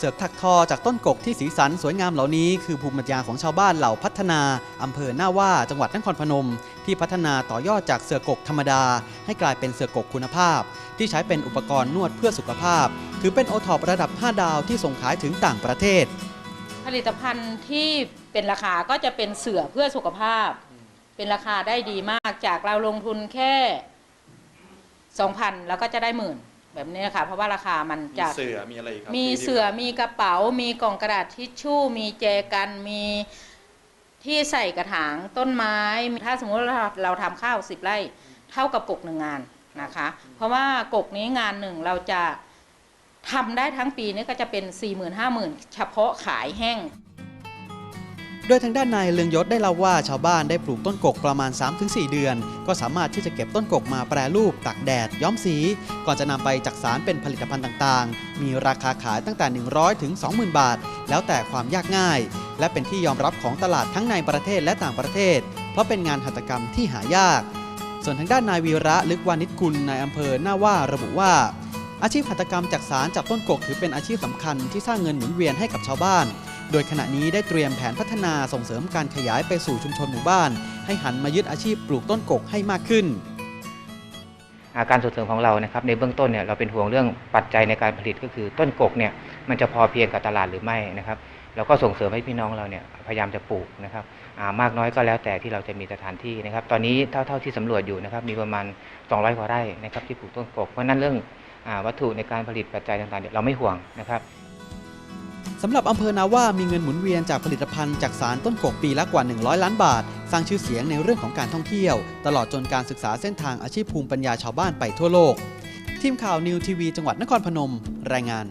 เสือกถักทอจากต้นกกที่สีสันสวยงามเหล่านี้คือภูมิปัญญาของชาวบ้านเหล่าพัฒนาอำเภอหน้าว่าจังหวัดนครพนม ที่พัฒนาต่อยอดจากเสือกกธรรมดา ให้กลายเป็นเสือกกคุณภาพ ที่ใช้เป็นอุปกรณ์นวดเพื่อสุขภาพ ถือเป็นโอท็อประดับ 5 ดาวที่ส่งขายถึงต่างประเทศ ผลิตภัณฑ์ที่เป็นราคาก็จะเป็นเสือเพื่อสุขภาพ เป็นราคาได้ดีมากจากเราลงทุนแค่สองพันแล้วก็จะได้หมื่น แบบนี้นะคะเพราะว่าราคามันมีจากเสือมีอะไรอีกครับมีที่เสือ มีกระเป๋า มีกล่องกระดาษทิชชู่ มีแจกัน มีที่ใส่กระถางต้นไม้ ถ้าสมมติเราเราทำข้าวสิบไร่ เท่ากับกกหนึ่งงานนะคะ เพราะว่ากกนี้งานหนึ่งเราจะทำได้ทั้งปีนี่ก็จะเป็น4 0 0 0 0 5 0,000 เฉพาะขายแห้งโดยทางด้านนายเลืองยศได้เล่าว่าชาวบ้านได้ปลูกต้นกกประมาณ 3-4 เดือน ก็สามารถที่จะเก็บต้นกกมาแปรรูปตากแดด ย้อมสี ก่อนจะนำไปจักสารเป็นผลิตภัณฑ์ต่างๆ มีราคาขายตั้งแต่ 100 ถึง 20,000 บาท แล้วแต่ความยากง่าย และเป็นที่ยอมรับของตลาดทั้งในประเทศและต่างประเทศ เพราะเป็นงานหัตถกรรมที่หายาก ส่วนทางด้านนายวีระลึกวานิชกุลนายอำเภอหน้าว่าระบุว่าอาชีพหัตถกรรมจักสารจากต้นกกถือเป็นอาชีพสำคัญที่สร้างเงินหมุนเวียนให้กับชาวบ้าน โดยขณะนี้ได้เตรียมแผนพัฒนาส่งเสริมการขยายไปสู่ชุมชนหมู่บ้าน ให้หันมายึดอาชีพปลูกต้นกกให้มากขึ้นอาการส่งเสริมของเรานะครับในเบื้องต้นเนี่ยเราเป็นห่วงเรื่องปัจจัยในการผลิตก็คือต้นกกเนี่ยมันจะพอเพียงกับตลาดหรือไม่นะครับเราก็ส่งเสริมให้พี่น้องเราเนี่ยพยายามจะปลูกนะครับามากน้อยก็แล้วแต่ที่เราจะมีสถานที่นะครับ ตอนนี้เท่าเท่าที่สำรวจอยู่นะครับมีประมาณ 200กว่าไร่นะครับที่ปลูกต้นกกเพราะนั้นเรื่องอวัตถุในการผลิตปัจจัยต่างๆเนี่ยเราไม่ห่วงนะครับ สำหรับอำเภอนาว่ามีเงินหมุนเวียนจากผลิตภัณฑ์จากสารต้นกกปีละกว่า 100 ล้านบาท สร้างชื่อเสียงในเรื่องของการท่องเที่ยว ตลอดจนการศึกษาเส้นทางอาชีพภูมิปัญญาชาวบ้านไปทั่วโลก ทีมข่าวนิวทีวีจังหวัดนครพนม รายงาน